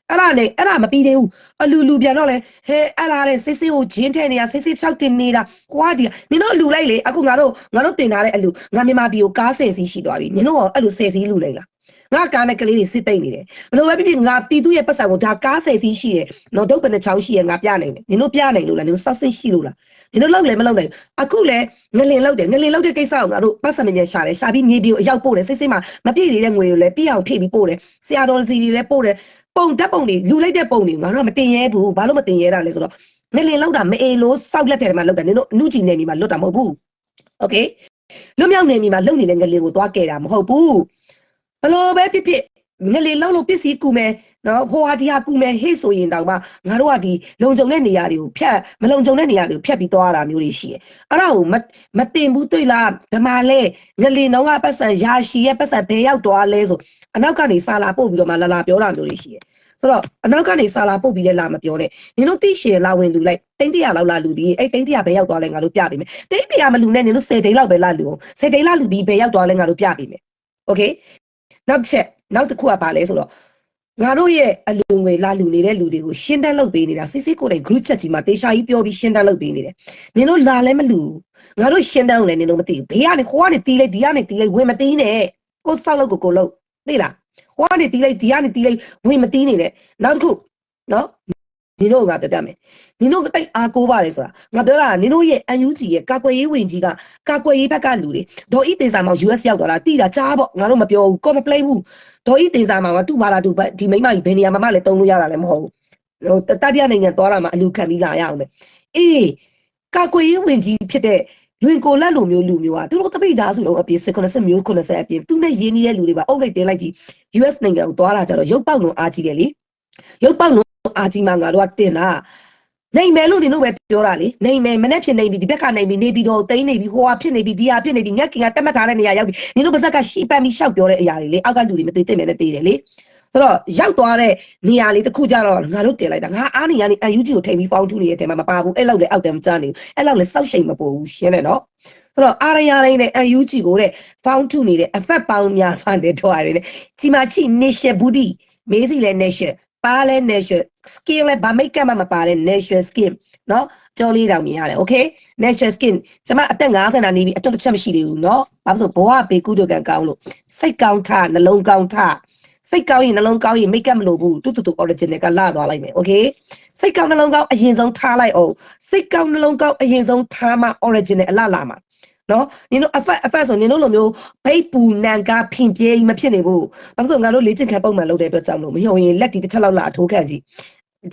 အဲ့ဒါလေအဲ့ဒါမပြီးသေးဘူးအလူလူပြန်တော့လေဟဲအဲ့ဒါလေစစ်စစ်ကိုဂျင်းထဲနေတာစစ်စစ်ချောက်တင်နေတာကွာဒီနင်တို့အလူလိုက်လေအခုငါတို့ငါတို့တင်ထားတဲ့အလူငါမြန်မာပြည်ကိုကားဆယ်စီးရှိသွားပြီနင်တို့ရောအဲ့လိုဆယ်စီးလူလိုက်လား ငါကားနဲ့ကလေးတွေစစ်သိမ့်နေတယ်ဘလို့ပဲဖြစ်ဖြစ်ငါပြည်သူရဲ့ပတ်စံကိုဒါကားဆယ်စီးရှိတယ်နော်ဒုတ်ပနဲ့ချောင်းရှိရငါပြနိုင်တယ်နင်တို့ပြနိုင်လို့လားနင်တို့စောက်စစ်ရှိလို့လားနင်တို့လောက်လည်းမလောက်နိုင်အခုလည်းငလင်လောက်တယ်ငလင်လောက်တဲ့ကိစ္စကိုငါတို့ပတ်စံမြင်ရှာတယ်ရှာပြီးမြေပြင်ကိုအရောက်ပို့တယ်စိတ်စိတ်မှမပြည့်နေတဲ့ငွေကိုလည်းပြည့်အောင်ဖြည့်ပြီးပို့တယ်ဆရာတော်စီတွေလည်းပို့တယ်ပုံဓာတ်ပုံတွေလူလိုက်တဲ့ပုံတွေငါတို့ကမတင်ရဲဘူးဘာလို့မတင်ရဲတာလဲဆိုတော့ငလင်လောက်တာမအေလို့စောက်လက်ထဲမှာလောက်တာနင်တို့အနုကြည်နေမိမှာလွတ်တာမဟုတ်ဘူးโอเคလွတ်မြောက်နေမိမှာလုံနေတဲ့ငလင်ကိုသွားခဲ့တာမဟုတ်ဘူး ဘလို့ပဲဖြစ်ဖြစ်ငလေလောက်လို့ပစ္စည်းကူမယ်နော်ဟိုဟာဒီဟာကူမယ်ဟေ့ဆိုရင်တောင်မှငါတို့ကဒီလုံခြုံတဲ့နေရာတွေကိုဖြတ်မလုံခြုံတဲ့နေရာတွေကိုဖြတ်ပြီးသွားတာမျိုးတွေရှိတယ်။အဲ့ဒါကိုမတင်ဘူးတွေ့လားဗမာလဲငလေနှောင်းကပတ်စံရာရှည်ရဲ့ပတ်စံဘယ်ရောက်သွားလဲဆိုအနောက်ကနေဆာလာပို့ပြီးတော့မှလာလာပြောတာမျိုးတွေရှိတယ်။ဆိုတော့အနောက်ကနေဆာလာပို့ပြီးလဲလာမပြောနဲ့။နင်တို့သိရှင်လာဝင်လူလိုက်တိန့်တရာလောက်လာလူပြီးအဲ့တိန့်တရာဘယ်ရောက်သွားလဲငါတို့ပြပေးမယ်။တိန့်တရာမလူနဲ့နင်တို့၁၀ဒိန်းလောက်ပဲလာလူအောင်၁၀ဒိန်းလာလူပြီးဘယ်ရောက်သွားလဲငါတို့ပြပေးမယ်။ Okay နောက်ချက်နောက်တစ်ခုကပါလဲဆိုတော့ငါတို့ရဲ့အလူငွေလာလူနေတဲ့လူတွေကိုရှင်းတန်းလုပ်ပေးနေတာစစ်စစ်ကိုယ်တိုင် group chat ကြီးမှာတေချာကြီးပြောပြီးရှင်းတန်းလုပ်ပေးနေတယ်နင်တို့လာလဲမလူငါတို့ရှင်းတန်းကိုလည်းနင်တို့မသိဘူးဘေးကနေခိုးကနေတီးလိုက်ဒီကနေတီးလိုက်ဝင်မတီးနဲ့ကိုယ်ဆောက်လို့ကိုကိုလို့သိလားဟိုကနေတီးလိုက်ဒီကနေတီးလိုက်ဝင်မတီးနေနဲ့နောက်တစ်ခုနော် နင်တို့ကပြောပြမယ်နင်တို့တိတ်အားကိုးပါလေဆိုတာငါပြောတာနင်တို့ရဲ့ UNG ရဲ့ကာကွယ်ရေးဝင်ကြီးကကာကွယ်ရေးဘက်ကလူတွေဒေါ်ဤတင်စာမောင် US ရောက်သွားတာတိတာကြားပေါ့ငါတို့မပြောဘူး complain ဘူးဒေါ်ဤတင်စာမောင်ကတူပါလားတူပါဒီမိမကြီးဘယ်နေရာမှာမှလည်းတုံးလို့ရတာလည်းမဟုတ်ဘူးဟိုတတိယနိုင်ငံသွားတာမှအလူခံပြီးလာရအောင်ပဲအေးကာကွယ်ရေးဝင်ကြီးဖြစ်တဲ့လွင်ကိုလက်လိုမျိုးလူမျိုးอ่ะသူတို့တပိတ်သားစုလုံးအပြည့်80မျိုး80အပြည့်သူနဲ့ရင်းနှီးတဲ့လူတွေပါအုပ်လိုက်တင်းလိုက်ကြီး US နိုင်ငံကိုသွားလာကြတော့ရုပ်ပေါက်လုံးအားကြီးတယ်လေရုပ်ပေါက်လုံး အားကြီးမှငါတို့ကတင်တာနိုင်မယ်လို့ဒီလိုပဲပြောတာလေနိုင်မယ်မနဲ့ဖြစ်နေပြီဒီဘက်ကနေပြီနေပြီးတော့တိမ့်နေပြီဟိုဟာဖြစ်နေပြီဒီဟာဖြစ်နေပြီငက်ကင်ကတက်မှတ်ထားတဲ့နေရာရောက်ပြီနင်တို့ပါဇက်ကရှီပတ်ပြီးရှောက်ပြောတဲ့အရာတွေလေအောက်ကလူတွေမသိသိမဲ့နဲ့သိတယ်လေဆိုတော့ရောက်သွားတဲ့နေရာလေးတစ်ခုကြတော့ငါတို့တင်လိုက်တာငါအားနေရနေ UNG ကိုထိန်ပြီးဖောင်းထူနေတဲ့အချိန်မှာမပါဘူးအဲ့လောက်လေအောက်တမ်းမကြနေဘူးအဲ့လောက်လေစောက်ရှိန်မပေါ်ဘူးရှင်းတယ်နော်ဆိုတော့အားရရလေးနဲ့ UNG ကိုတဲ့ဖောင်းထူနေတဲ့အဖက်ပေါင်းများစွာနဲ့တော့ရတယ်လေဒီမှာချိနေရှဘူဒီမေးစီလဲနေရှ ပါလဲနေရှ skill လဲဗမိတ်ကမှမပါတဲ့ natural skin နော်ကြောလေးတောင်မြင်ရတယ် okay natural skin ကျွန်မအသက်50နာနေပြီအတွတ်တစ်ချက်မရှိသေးဘူးเนาะဘာလို့ဆိုဘဝပေကုဒကံကောင်းလို့စိတ်ကောင်းထနှလုံးကောင်းထစိတ်ကောင်းရင်နှလုံးကောင်းရင်မိတ်ကပ်မလို့ဘူးတူတူတူ original ကလာသွားလိုက်မယ် okay စိတ်ကောင်းနှလုံးကောင်းအရင်ဆုံးထားလိုက်အောင်စိတ်ကောင်းနှလုံးကောင်းအရင်ဆုံးထားမှ original အလားလာမှာ နော်နင်တို့အဖက်အဖက်ဆိုနင်တို့လိုမျိုးဘိတ်ပူနန်ကားဖင်ပြေးမဖြစ်နေဘူးဘာလို့ဆိုငါတို့လေ့ကျင့်ခံပုံမှန်လုပ်တဲ့အတွက်ကြောင့်မလို့မယုံရင်လက်တီတစ်ချက်လောက်လာအထိုးခံကြည့်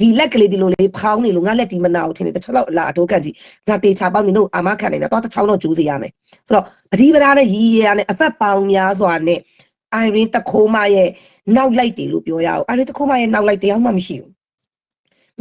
ဒီလက်ကလေးဒီလိုလေးဖောင်းနေလို့ငါလက်တီမနာအောင်ထင်တယ်တစ်ချက်လောက်လာအထိုးခံကြည့်ငါတေချာပေါင်းနင်တို့အာမခံနေတာတော့တစ်ချောင်းတော့ကျိုးစီရမယ်ဆိုတော့ပတိပဒါနဲ့ရီရီရနဲ့အဖက်ပေါင်းများစွာနဲ့အိုင်ရင်းတခိုးမရဲ့နောက်လိုက်တယ်လို့ပြောရအောင်အိုင်ရင်းတခိုးမရဲ့နောက်လိုက်တရားမှမရှိဘူး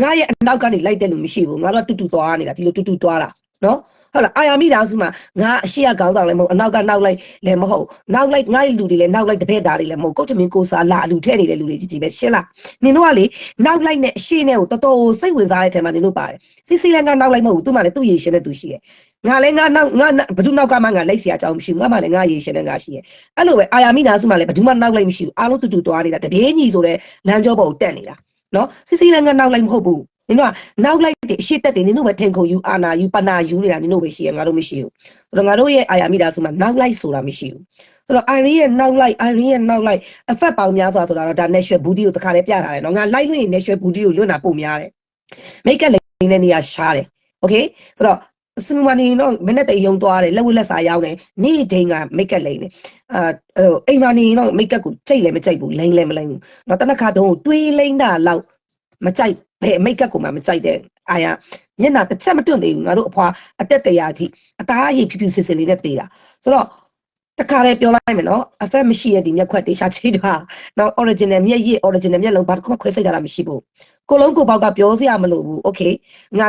ငါရဲ့အနောက်ကနေလိုက်တယ်လို့မရှိဘူးငါတို့ကတူတူသွားနေတာဒီလိုတူတူသွားတာ နော်ဟုတ်လားအာယာမိသားစုမှာငါအရှိရကောင်းဆောင်လည်းမဟုတ်အနောက်ကနောက်လိုက်လည်းမဟုတ်နောက်လိုက်ငါ့လူတွေလည်းနောက်လိုက်တပည့်သားတွေလည်းမဟုတ်ကုတ်တမင်ကိုစားလာအလူထဲနေတဲ့လူတွေကြီးကြီးပဲရှင်းလားနင်တို့ကလေနောက်လိုက်နဲ့အရှိနဲ့ကိုတော်တော်စိတ်ဝင်စားတဲ့ထဲမှာနင်တို့ပါတယ်စီစီလည်းငါနောက်လိုက်မဟုတ်ဘူးသူမှလည်းသူ့ရေရှင်တဲ့သူရှိရဲ့ငါလည်းငါနောက်ငါဘယ်သူနောက်ကမှငါလိုက်เสียအကြောင်းမရှိဘူးငါမှလည်းငါရေရှင်တဲ့ငါရှိရဲ့အဲ့လိုပဲအာယာမိသားစုမှာလည်းဘယ်သူမှနောက်လိုက်မရှိဘူးအားလုံးတူတူသွားနေတာတပြေးညီဆိုတဲ့လမ်းကြောပေါ်ကိုတက်နေတာနော်စီစီလည်းငါနောက်လိုက်မဟုတ်ဘူး နင်တို့ကနောက်လိုက်တဲ့အရှိတက်တယ်နင်တို့ပဲထင်ခုံယူအာနာယူပနာယူနေတာနင်တို့ပဲရှိရငါတို့မရှိဘူးဆိုတော့ငါတို့ရဲ့အာယာမိသားစုမှာနောက်လိုက်ဆိုတာမရှိဘူးဆိုတော့ Irene ရဲ့နောက်လိုက် Irene ရဲ့နောက်လိုက်အဖက်ပေါင်းများစွာဆိုတာတော့ဒါ natural booty ကိုတခါလေးပြထားတယ်နော်ငါလိုက်လို့ရင် natural booty ကိုလွတ်တာပုံများတယ် make up လိမ့်တဲ့နေရာရှားတယ် okay ဆိုတော့စမမနီတော့မနေ့တည်းယုံသွားတယ်လက်ဝက်လက်စာရောက်တယ်နေ့ဒိန်က make up လိမ့်တယ်အာအိမ်မနီတော့ make up ကိုကြိတ်လည်းမကြိတ်ဘူးလိမ့်လည်းမလိမ့်ဘူးတော့တနခါတုံးတွေးလိမ့်တာလောက်မကြိုက် ဘယ် make up ကိုမှမကြိုက်တဲ့အာရမျက်နှာတစ်ချက်မတွန့်သေးဘူးငါတို့အဖွာအတက်တရာကြီးအသားအရည်ဖြူဖြူစစ်စစ်လေးနဲ့သေးတာဆိုတော့တခါလေးပြောလိုက်မယ်နော် effect မရှိရဲ့ဒီမျက်ခွက်တေချာချိတာနော် original မျက်ရည် original မျက်လုံးဘာတစ်ခုမှခွဲစိတ်ကြတာမရှိဘူးကိုလုံးကိုပေါက်ကပြောစရာမလိုဘူး okay ငါ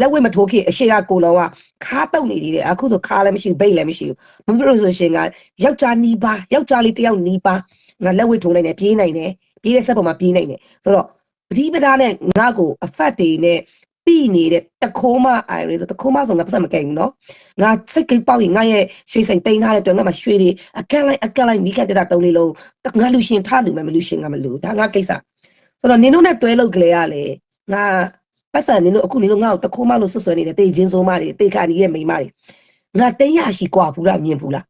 လက်ဝဲမထိုးခင်အရှိကကိုလုံးကခါတုတ်နေသေးတယ်အခုဆိုခါလည်းမရှိဘူးဘိတ်လည်းမရှိဘူးမဖြစ်လို့ဆိုရှင်ကယောက်ျားနီးပါယောက်ျားလေးတစ်ယောက်နီးပါငါလက်ဝဲထိုးနိုင်တယ်ပြေးနိုင်တယ်ပြေးတဲ့ဆက်ပေါ်မှာပြေးနိုင်တယ်ဆိုတော့ ပတိပဒါနဲ့ငါ့ကို effect တွေနဲ့ပြီးနေတဲ့တခိုးမ iris တခိုးမဆိုငါပတ်စံမကင်ဘူးနော်ငါစိတ်ကိပေါက်ရင်ငါရဲ့ရွှေစိန်တိန်ထားတဲ့အတွက်ငါမှရွှေတွေအကန့်လိုက်အကန့်လိုက်မိခက်တဲ့တာတုံးလေးလုံးငါလူရှင်ထားလူမယ်မလူရှင်ငါမလူဒါငါကိစ္စဆိုတော့နင်တို့နဲ့တွဲလို့ကလေးရလေငါပတ်စံနင်တို့အခုနင်တို့ငါ့ကိုတခိုးမလို့ဆွဆွဲနေတဲ့တေချင်းစိုးမတွေတေခါနီရဲ့မိန်းမတွေငါတိတ်ရရှိกว่าဘူးလားမြင်ဘူးလား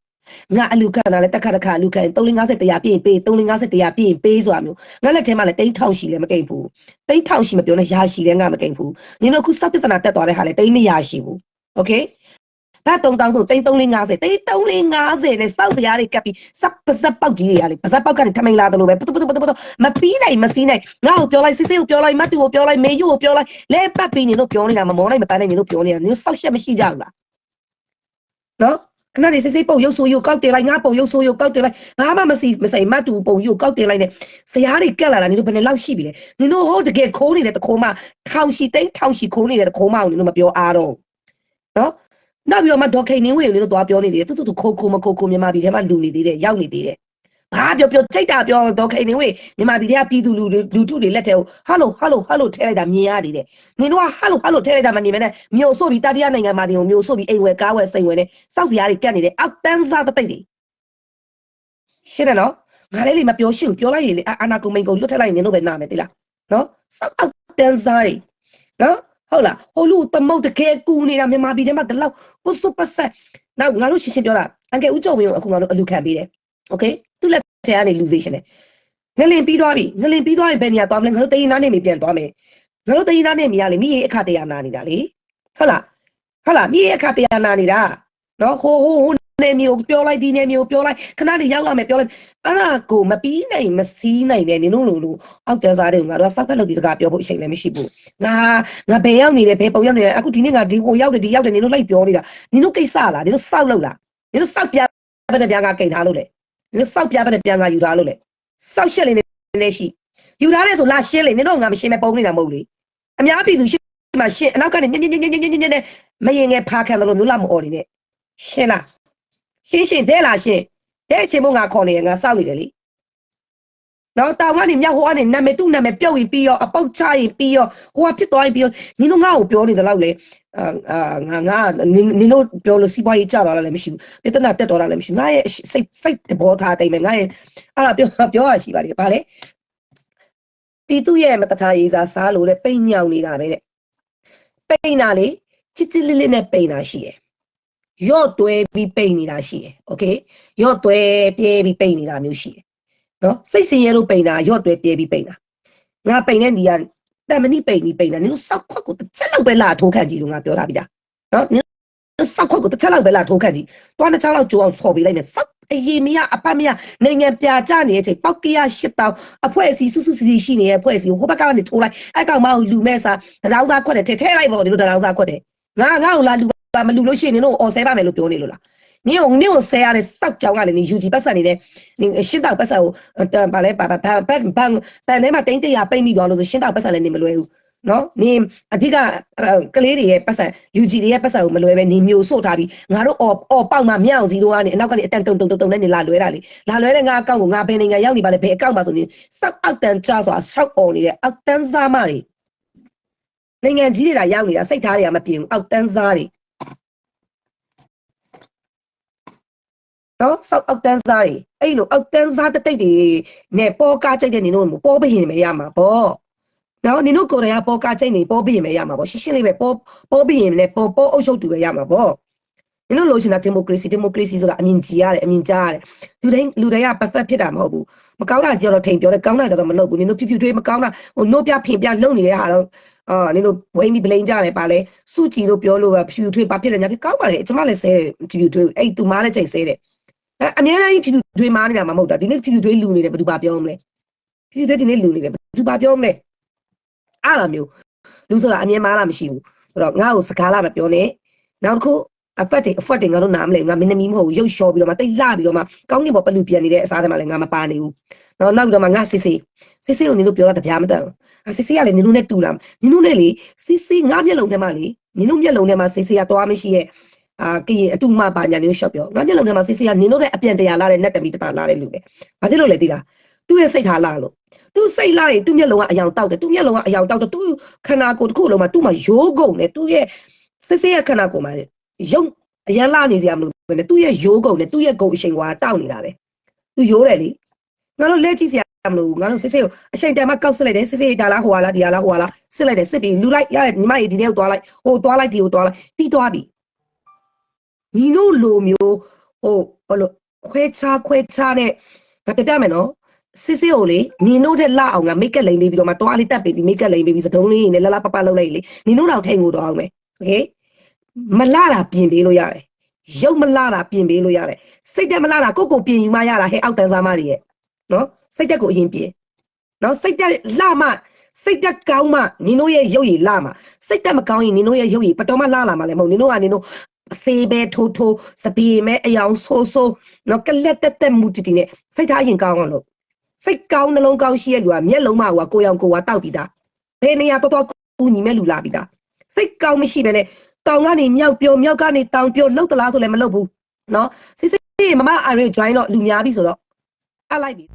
ငါအလူခံတာလဲတက်ခါတက်ခါအလူခံ350တရားပြည့်ပေး350တရားပြည့်ပေးဆိုတာမျိုးငါလက်ထဲမှာလဲတိန်းထောင်ရှိလဲမကိမ့်ဘူးတိန်းထောင်ရှိမပြောနဲ့ရာရှိလဲငါမကိမ့်ဘူးနင်တို့အခုစောက်ပြဿနာတက်သွားတဲ့ဟာလဲတိန်းမရရှိဘူးโอเคဘာ3000ဆိုတိန်း350တိန်း350နဲ့စောက်တရားတွေကပ်ပြီးစပ်ပစပ်ပေါက်ကြီးတွေကလေပစပ်ပေါက်ကနေထမိန်လာတယ်လို့ပဲပတူပတူပတူပတူမပြီးနိုင်မစည်းနိုင်ငါ့ကိုပြောလိုက်စစ်စစ်ကိုပြောလိုက်မတ်တူကိုပြောလိုက်မေယူကိုပြောလိုက်လဲပတ်ပြီးနင်တို့ပြောနေတာမမောလိုက်မပန်းနိုင်နင်တို့ပြောနေတာနင်တို့စောက်ရှက်မရှိကြဘူးလားနော် ခဏနေစိတ်စိတ်ပုံရုပ်ဆိုးရုပ်ကောက်တင်လိုက်ငါပုံရုပ်ဆိုးရုပ်ကောက်တင်လိုက်ဘာမှမစီမဆိုင်မတူပုံရုပ်ကောက်တင်လိုက်နဲ့ဇရာတွေကက်လာတာနင်တို့ဘယ်နဲ့လောက်ရှိပြီလဲနင်တို့ဟိုတကယ်ခိုးနေတဲ့တခိုးမထောင်ရှိတိတ်ထောင်ရှိခိုးနေတဲ့တခိုးမအောင်နင်တို့မပြောအားတော့နော်နောက်ပြီးတော့မှဒေါက်ခိန်နင်းဝေကိုနင်တို့သွားပြောနေတယ်တူတူတူခိုးခိုးမခိုးခိုးမြန်မာပြည်ထဲမှာလူနေသေးတယ်ရောက်နေသေးတယ် ဘာပြောပြောစိတ်တာပြောဒေါက်ခိန်နင်းဝေမြန်မာပြည်ထဲကပြည်သူလူတွေလူထုတွေလက်ထဲကိုဟယ်လိုဟယ်လိုဟယ်လိုထဲလိုက်တာမြင်ရနေတယ်နင်တို့ကဟယ်လိုဟယ်လိုထဲလိုက်တာမမြင်မနဲ့မျိုးဆိုပြီးတတိယနိုင်ငံမှာတင်ကိုမျိုးဆိုပြီးအိမ်ဝယ်ကားဝယ်စိန်ဝယ်နဲ့စောက်စရာတွေကတ်နေတယ်အောက်တန်းစားတသိက်တွေရှင်းတယ်နော်ငါလေးလေးမပြောရှင်းဘူးပြောလိုက်ရင်လေအာအာနာကုံမိန်ကုံလွတ်ထက်လိုက်ရင်နင်တို့ပဲနာမယ်တိလားနော်စောက်အောက်တန်းစားတွေနော်ဟုတ်လားဟိုလူသမုတ်တကယ်ကူနေတာမြန်မာပြည်ထဲမှာဒီလောက်ပုစုပဆက်နောက်ငါတို့ရှင်းရှင်းပြောတာအန်ကယ်ဦးကျော်ဝင်းကိုအခုငါတို့အလူခံပေးတယ် โอเคသူ့လက်ထဲကနေလူစေရှင်တယ်ငလင်ပြီးသွားပြီငလင်ပြီးသွားရင်ဘယ်နေရာသွားမလဲငါတို့တရင်သားနေမိပြန်သွားမယ်ငါတို့တရင်သားနေမိရလေမိရေအခတရားနာနေတာလေဟုတ်လားဟုတ်လားမိရေအခတရားနာနေတာနော်ဟိုဟိုဟိုနေမျိုးပြောလိုက်ဒီနေမျိုးပြောလိုက်ခဏလေးရောက်လာမယ်ပြောလိုက်အဲ့ဒါကိုမပြီးနိုင်မစည်းနိုင်တဲ့နင်တို့လိုလိုအောက်တန်းစားတွေကိုငါတို့ကစောက်ဖက်လုပ်ပြီးစကားပြောဖို့အချိန်လည်းမရှိဘူးငါငါဘယ်ရောက်နေလဲဘယ်ပုံရောက်နေလဲအခုဒီနေ့ငါဒီကိုရောက်တယ်ဒီရောက်တယ်နင်တို့လိုက်ပြောနေတာနင်တို့ကိစ္စလားနင်တို့စောက်လို့လားနင်တို့စောက်ပြဘယ်နဲ့ပြန်ကကိန်ထားလို့လဲ နင်တို့စောက်ပြဘယ်နဲ့ပြန်ကယူထားလို့လဲစောက်ရှက်လေးနဲ့ရှိယူထားတယ်ဆိုလာရှင်းလေနင်တို့ငါမရှင်းမဲ့ပုံနေတာမဟုတ်လေအများပြည်သူရှင်းမှာရှင်းအနောက်ကနေညင်ညင်ညင်ညင်ညင်ညင်ညင်နဲ့မရင်ငယ်ဖာခံတယ်လို့မျိုးလာမအော်နေနဲ့ရှင်းလားရှင်းရှင်းတဲ့လားရှင်းတဲ့ချင်းမငါခေါ်နေငါစောက်နေတယ်လေ နော်တောင်ကနေမြောက်ဟိုကနေနာမည်သူ့နာမည်ပြုတ်ရင်ပြီးရောအပုတ်ချရင်ပြီးရောဟိုကဖြစ်သွားရင်ပြီးရောနင်တို့ငါ့ကိုပြောနေသလောက်လေအာငါငါနင်တို့ပြောလို့စီးပွားရေးကျသွားတာလည်းမရှိဘူးပြဿနာတက်တော့တာလည်းမရှိဘူးငါရဲ့စိတ်စိတ်သဘောထားတိုင်းပဲငါရဲ့အဲ့ဒါပြောပြောရရှိပါလေဘာလဲပြီးသူ့ရဲ့မတထားရေးစားစားလို့လေပိတ်ညောင်နေတာပဲတဲ့ပိတ်တာလေချစ်ချစ်လေးလေးနဲ့ပိတ်တာရှိတယ်ရော့တွဲပြီးပိတ်နေတာရှိတယ်။ Okay ရော့တွဲပြဲပြီးပိတ်နေတာမျိုးရှိတယ် နော်စိတ်စင်ရဲလို့ပိန်တာရော့တွဲပြဲပြီးပိန်တာငါပိန်တဲ့ဒီကတမဏိပိန်ပြီးပိန်တာနင်တို့စောက်ခွက်ကိုတစ်ချက်လောက်ပဲလာထိုးခန့်ကြည့်လို့ငါပြောတာဗျာနော်နင်တို့စောက်ခွက်ကိုတစ်ချက်လောက်ပဲလာထိုးခန့်ကြည့်တွားနှစ်ချောင်းလောက်ကြိုးအောင်ဆော်ပေးလိုက်မယ်စောက်အရင်မရအပတ်မရနိုင်ငံပြကြနေတဲ့အချိန်ပောက်ကရရှစ်တောင်အဖွဲ့အစည်းစုစုစီစီရှိနေတဲ့အဖွဲ့အစည်းကိုဟိုဘက်ကနေထိုးလိုက်အဲ့ကောင်မကိုလူမဲ့စားတရားစားခွက်တယ်ထဲထဲလိုက်ပေါ့ဒီလိုတရားစားခွက်တယ်ငါငါ့ကိုလာလူပါမလူလို့ရှိရင်နင်တို့အော်ဆဲပါမယ်လို့ပြောနေလို့လား နင်ကိုနင်ကိုဆဲရတဲ့စောက်ကြောင်ကလည်းနင်ယူကြည့်ပတ်စံနေတဲ့နင်ရှင်းတောက်ပတ်စံကိုဗာလဲဗာဗာဗာဗာဗာဗာထဲမှာတင်းတရပိတ်မိသွားလို့ဆိုရှင်းတောက်ပတ်စံလည်းနင်မလွယ်ဘူးနော်နင်အဓိကကလေးတွေရဲ့ပတ်စံ UG တွေရဲ့ပတ်စံကိုမလွယ်ပဲနေမျိုးစို့ထားပြီးငါတို့အော်အော်ပေါက်မှမြောက်စီတို့ကနေအနောက်ကနေအတန်တုံတုံတုံတုံနဲ့နေလာလွဲတာလေလာလွဲတဲ့ငါအကောင့်ကိုငါဘယ်နိုင်ငံရောက်နေပါလဲဘယ်အကောင့်ပါဆိုရင်စောက်အောက်တန်ချဆိုတာဆောက်အော်နေတဲ့အောက်တန်းစားမတွေနိုင်ငံကြီးတွေကရောက်နေတာစိတ်ထားတွေကမပြေဘူးအောက်တန်းစားတွေ နော်စောက်အောက်တန်းစားတွေအဲ့လိုအောက်တန်းစားတတိတ်တွေနဲ့ပေါ်ကားကြိုက်တဲ့နေတို့ပေါ်ဘရင်မရမှာပေါ့နော်နင်တို့ကိုယ်တိုင်ကပေါ်ကားချိန်နေပေါ်ဘရင်ပဲရမှာပေါ့ရှင်းရှင်းလေးပဲပေါ်ပေါ်ဘရင်လည်းပေါ်ပေါ်အုပ်ချုပ်သူပဲရမှာပေါ့နင်တို့လိုချင်တာဒီမိုကရေစီဒီမိုကရေစီဆိုတာအမြင်ကြီးရတယ်အမြင်ကြားရတယ်လူတိုင်းလူတိုင်းက perfect ဖြစ်တာမဟုတ်ဘူးမကောင်းတာကြတော့ထိန်ပြောတယ်ကောင်းတာကြတော့မလုပ်ဘူးနင်တို့ဖြူဖြူထွေးမကောင်းတာဟိုနှုတ်ပြဖင်ပြလုံနေတဲ့ဟာတော့အာနင်တို့ဝိမ့်ပြီးပလိန်ကြတယ်ပါလဲစုကြည်လို့ပြောလို့ပဲဖြူဖြူထွေးပါဖြစ်တယ်ညာဖြစ်ကောင်းပါလေကျွန်မလည်းဆဲတယ်ဖြူဖြူထွေးအဲ့သူမားတဲ့ချိန်ဆဲတယ် အဲအများကြီးဖြူဖြူထွေးမားနေတာမှမဟုတ်တာဒီနေ့ဖြူဖြူထွေးလူနေတယ်ဘယ်သူပါပြောမလဲဖြူဖြူထွေးဒီနေ့လူနေတယ်ဘယ်သူပါပြောမလဲအဲ့လိုမျိုးလူဆိုတာအမြင်မားလားမရှိဘူးဆိုတော့ငါ့ကိုစကားလာမပြောနဲ့နောက်တစ်ခုအဖက်တွေအဖက်တွေငါတို့နားမလဲငါမင်းသမီးမဟုတ်ဘူးရုပ်လျှော်ပြီးတော့မှတိတ်လှပြီးတော့မှကောင်းကင်ပေါ်ပလူပြန်နေတဲ့အစားတွေမှာလည်းငါမပါနေဘူးနောက်နောက်တော့မှငါစစ်စစ်စစ်စစ်ကိုနင်တို့ပြောတာတပြားမတန်ဘူးစစ်စစ်ကလည်းနင်တို့နဲ့တူလာနင်တို့နဲ့လေစစ်စစ်ငါမျက်လုံးထဲမှာလေနင်တို့မျက်လုံးထဲမှာစစ်စစ်ကသွားမရှိရဲ့ အာကရင်အတူမပါညာနင်တို့ရှော့ပြောငါမျက်လုံးထဲမှာစစ်စစ်ကနင်တို့တဲ့အပြန်တရားလာတဲ့နက်တမီတတာလာတဲ့လူပဲဘာဖြစ်လို့လဲသိလားသူ့ရဲ့စိတ်ထားလာလို့သူစိတ်လာရင်သူ့မျက်လုံးကအယောင်တောက်တယ်သူ့မျက်လုံးကအယောင်တောက်တယ်သူခန္ဓာကိုယ်တစ်ခုလုံးမှာသူ့မှာရိုးကုန်တယ်သူ့ရဲ့စစ်စစ်ရဲ့ခန္ဓာကိုယ်မှာရုပ်အရန်လာနေစရာမလိုပဲနဲ့သူ့ရဲ့ရိုးကုန်နဲ့သူ့ရဲ့ဂုံအရှိန်ကွာတောက်နေတာပဲသူရိုးတယ်လေငါတို့လက်ကြည့်စရာမလိုဘူးငါတို့စစ်စစ်ကိုအချိန်တန်မှကောက်စစ်လိုက်တယ်စစ်စစ်ဒါလားဟိုဟာလားဒီဟာလားဟိုဟာလားစစ်လိုက်တယ်စစ်ပြီးလူလိုက်ရတယ်ညီမကြီးဒီထဲကိုသွားလိုက်ဟိုသွားလိုက်ဒီကိုသွားလိုက်ပြီးသွားပြီ ညီတို့လိုမျိုးဟိုဘလို့ခွဲခြားခွဲခြားနဲ့ငါပြပြမယ်နော်စစ်စစ်ကိုလေနင်တို့တဲ့လှအောင်ကမိတ်ကလိန်ပေးပြီးတော့မှတွားလေးတက်ပေးပြီးမိတ်ကလိန်ပေးပြီးစတုံးလေးနဲ့လလပပလုပ်လိုက်လေနင်တို့တော့ထိန်ကိုတော့အောင်မယ်โอเคမလှတာပြင်ပေးလို့ရတယ်ရုပ်မလှတာပြင်ပေးလို့ရတယ်စိတ်တက်မလှတာကိုယ့်ကိုပြင်ယူမှရတာဟဲ့အောက်တန်းစားမတွေရဲ့နော်စိတ်တက်ကိုအရင်ပြင်နော်စိတ်တက်လှမှစိတ်တက်ကောင်းမှနင်တို့ရဲ့ရုပ်ရည်လှမှစိတ်တက်မကောင်းရင်နင်တို့ရဲ့ရုပ်ရည်ပတော်မလှလာမှလည်းမဟုတ်နင်တို့ကနင်တို့ အစေးပဲထိုးထိုးစပီမဲအယောင်ဆိုးဆိုးနော်ကလက်တက်တက်မှုတည်တည်နဲ့စိတ်ထားရင်ကောင်းအောင်လို့စိတ်ကောင်းနှလုံးကောင်းရှိရဲ့လူကမျက်လုံးမကကိုယ်အောင်ကိုယ်ဝတောက်ပြီးသားဘယ်နေရာတော်တော်ကူညီမဲ့လူလာပြီးသားစိတ်ကောင်းမရှိပဲနဲ့တောင်ကနေမြောက်ပြောမြောက်ကနေတောင်ပြောလှုပ်သလားဆိုလည်းမလှုပ်ဘူးနော်စစ်စစ်မမအာရီ join တော့လူများပြီဆိုတော့အပ်လိုက်ပြီ